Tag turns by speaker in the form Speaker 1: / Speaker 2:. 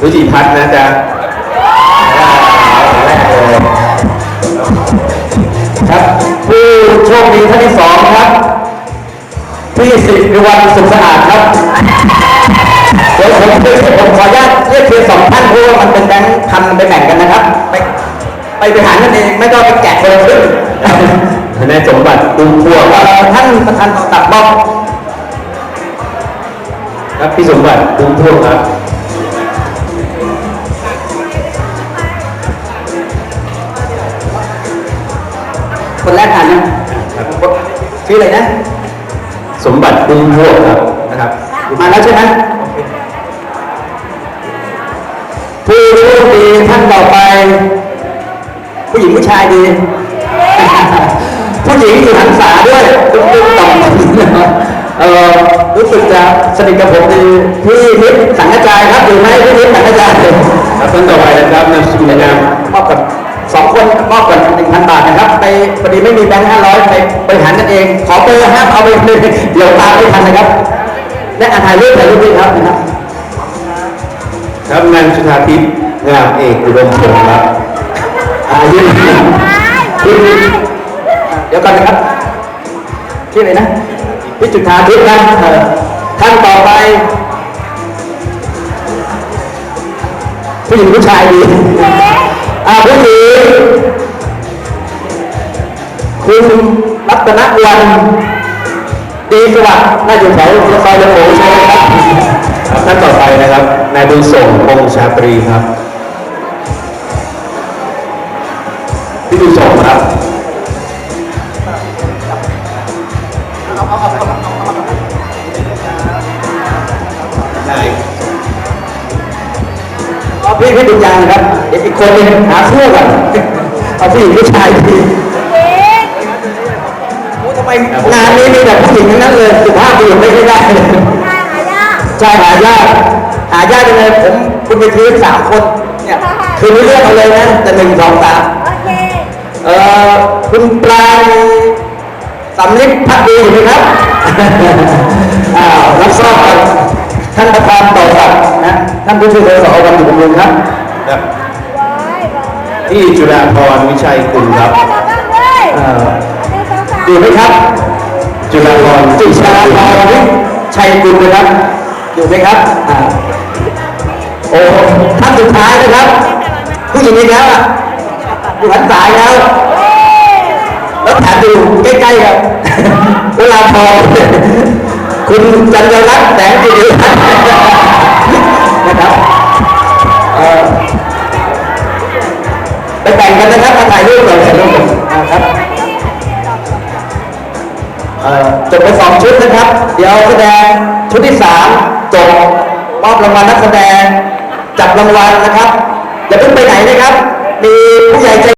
Speaker 1: รุจิพัฒน์นะจ๊ะแรกเลยครับผู้โชคดีท่านที่สองครับพี่สิริวัลสุขสะอาดครับเดี๋ยวผมผมขออนุญาตเรียกเพียงสองท่านเพราะว่ามันเป็นแบงค์พันไปแบ่งกันนะครับ ไปไปไปหารกันเองไม่ต้องไปแกะคนละครึ่งนายสมบัติตุ้มพวงท่านประธานตัดบอก ครับพี่สมบัติตุ้มพวงครับ
Speaker 2: คนแรกอ่านนะชื่ออะไรนะ
Speaker 1: สมบัติตุ้มพวงครับนะครับ
Speaker 2: มาแล้วใช่ไหมผู้โชคดีท่านต่อไป ผู้หญิงผู้ชายดี ผู้หญิงอยู่หันษาด้วยตุ้มตุ้มต่อมเออ รู้สึกจะสนิทกับผมดีพี่นิดสังกระจายครับอยู่ไหมพี่นิดสังกระจาย
Speaker 1: ครับท่านต่อไปนะครับนามสกุลนาม
Speaker 2: มอบกับสองคนมอบกันหนึ่งพันบาทนะครับ ไปพอดีไม่มีแบงค์ห้าร้อยไปบริหารกันเอง ขอเบอร์ห้าเอาไปเลยเดี๋ยวตามไม่ทันนะครับ และอาถ่ายรูปถ่ายรูปด้วยครับนะครับ
Speaker 1: ครับนางจุธาทิพย์งามเอกอุดมพงศ์ครับ
Speaker 2: อายืนยืนเดี๋ยวก่อนนะครับชื่ออะไรนะ พี่จุฑาทิพย์นะท่านต่อไป ผู้หญิงผู้ชายดีอ่าผู้หญิงคุณรัตนวันดีสวัสดิ์น่าอยู่แถวซอยเลโอใช่ไหมครับ
Speaker 1: ครับท่านต่อไปนะครับนายบุญส่งพงษ์ชาตรีครับพี่บุญส่งครับ
Speaker 2: เอาพี่พี่ดุจยางนะครับเดี๋ยวอีกคนหนึงหาเสื้อก่อนเอาผู้หญิงผู้ชายดีโอ้ทำไมงานนี้มีแต่ผู้หญิงทั้งนั้นเลยสุภาพบุรุษไม่ได้เลยใช่หายากหายากจังเลยผมคุณไปทีสามคนเนี่ยคือไม่เลือกเอาเลยนะแต่หนึ่งสองสามเอ่อคุณปลายสำลิดพักดีอยู่ไหมครับอ้าวานผู้ช่วยสสวันอยู่บำรุงครับ
Speaker 1: ครับพี่จุฬาพรวิชัยคุณครับ
Speaker 2: เอ่ออยู่ไหมครับ
Speaker 1: จุฬาพร
Speaker 2: จิชาพรวิชัยกุลนะครับ อยู่ไหมครับอ่าโอ้ท่านสุดท้ายนะครับ ผู้หญิงอีกแล้วอะอยู่หันสายแล้วแล้วแถมอยู่ใกล้ๆกับเวลาพอคุณจันทรัตน์แสงจิริวัฒ นะครับเอ่อไปแต่งกันนะครับมาถ่ายรูปหน่อยถ่ายรูปหน่อยนะครับจบไปสองชุดนะครับ เดี๋ยวแสดงชุดที่สามจบมอบรางวัลนักแสดงจับรางวัลนะครับอย่าเพิ่งไปไหนนะครับ มีผู้ใหญ่ใจ